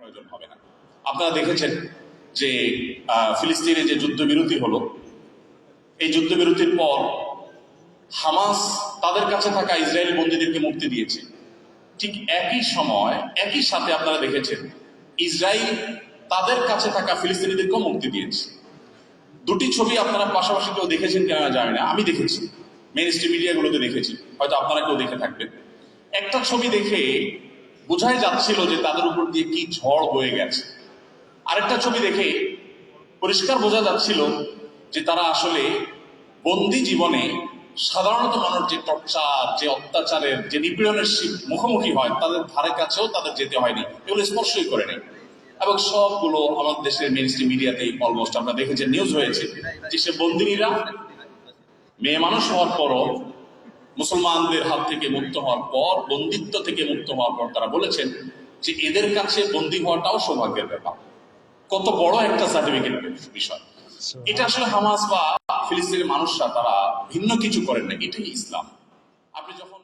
প্রয়োজন হবে না। আপনারা দেখেছেন যে ফিলিস্তিনে যে যুদ্ধবিরতি হলো, এই যুদ্ধবিরতির পর হামাস তাদের কাছে থাকা ইসরায়েলি বন্দীদেরকে মুক্তি দিয়েছে। ঠিক একই সময়, একই সাথে আপনারা দেখেছেন, ইসরায়েল তাদের কাছে থাকা ফিলিস্তিনিদেরকেও মুক্তি দিয়েছে। দুটি ছবি আপনারা পাশাপাশি কেউ দেখেছেন কিনা জানি না, আমি দেখেছি। মেন স্ট্রিম মিডিয়াগুলোতে দেখেছি, হয়তো আপনারা কেউ দেখে থাকবেন। একটা ছবি দেখে বোঝাই যাচ্ছিল যে তাদের উপর দিয়ে কি ঝড় বয়ে গেছে। আরেকটা ছবি দেখে পরিষ্কার বোঝা যাচ্ছিল যে তারা আসলে বন্দি জীবনে সাধারণত মানুষ যে টর্চার, যে অত্যাচারের, যে নিপীড়নের মুখোমুখি হয়, তাদের ধারে কাছেও তাদের যেতে হয়নি। এগুলো স্পর্শই করে নেই। এবং সবগুলো আমাদের দেশের মেন মিডিয়াতেই অলমোস্ট আমরা দেখেছি নিউজ হয়েছে যে সে বন্দিনীরা মেয়ে মানুষ হওয়ার পরও মুসলমানদের হাত থেকে মুক্ত হওয়ার পর, বন্দিত্ব থেকে মুক্ত হওয়ার পর তারা বলেছেন যে এদের কাছে বন্দি হওয়াটাও সৌভাগ্যের ব্যাপার। কত বড় একটা সার্টিফিকেট বিষয়। এটা আসলে হামাস বা ফিলিস্তিনের মানুষরা তারা ভিন্ন কিছু করেন না, এটাই ইসলাম। আপনি যখন